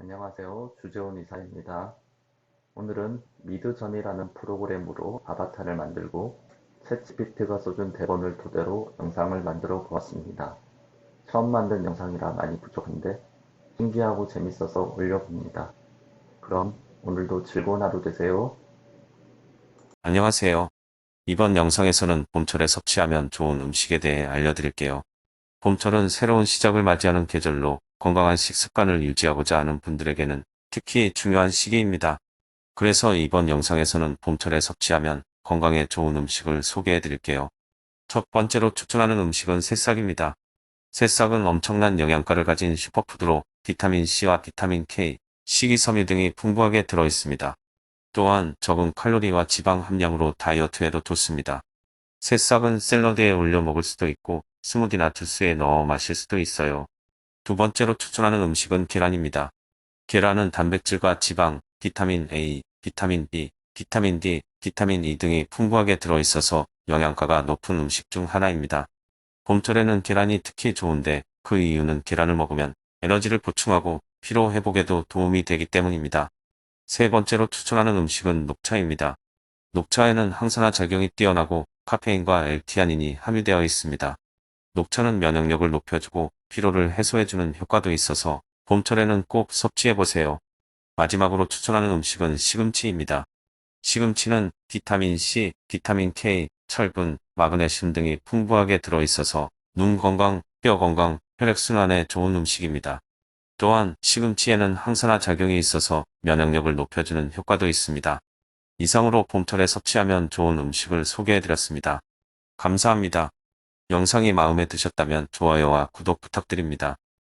안녕하세요. 주재훈 이사입니다. 오늘은 미드전이라는 프로그램으로 아바타를 만들고 챗GPT가 써준 대본을 토대로 영상을 만들어 보았습니다. 처음 만든 영상이라 많이 부족한데 신기하고 재밌어서 올려봅니다. 그럼 오늘도 즐거운 하루 되세요. 안녕하세요. 이번 영상에서는 봄철에 섭취하면 좋은 음식에 대해 알려드릴게요. 봄철은 새로운 시작을 맞이하는 계절로 건강한 식습관을 유지하고자 하는 분들에게는 특히 중요한 시기입니다. 그래서 이번 영상에서는 봄철에 섭취하면 건강에 좋은 음식을 소개해 드릴게요. 첫 번째로 추천하는 음식은 새싹입니다. 새싹은 엄청난 영양가를 가진 슈퍼푸드로 비타민C와 비타민K, 식이섬유 등이 풍부하게 들어있습니다. 또한 적은 칼로리와 지방 함량으로 다이어트에도 좋습니다. 새싹은 샐러드에 올려 먹을 수도 있고 스무디나 주스에 넣어 마실 수도 있어요. 두 번째로 추천하는 음식은 계란입니다. 계란은 단백질과 지방, 비타민 A, 비타민 B, 비타민 D, 비타민 E 등이 풍부하게 들어있어서 영양가가 높은 음식 중 하나입니다. 봄철에는 계란이 특히 좋은데 그 이유는 계란을 먹으면 에너지를 보충하고 피로 회복에도 도움이 되기 때문입니다. 세 번째로 추천하는 음식은 녹차입니다. 녹차에는 항산화 작용이 뛰어나고 카페인과 엘티아닌이 함유되어 있습니다. 녹차는 면역력을 높여주고 피로를 해소해주는 효과도 있어서 봄철에는 꼭 섭취해보세요. 마지막으로 추천하는 음식은 시금치입니다. 시금치는 비타민 C, 비타민 K, 철분, 마그네슘 등이 풍부하게 들어있어서 눈 건강, 뼈 건강, 혈액순환에 좋은 음식입니다. 또한 시금치에는 항산화 작용이 있어서 면역력을 높여주는 효과도 있습니다. 이상으로 봄철에 섭취하면 좋은 음식을 소개해드렸습니다. 감사합니다. 영상이 마음에 드셨다면 좋아요와 구독 부탁드립니다.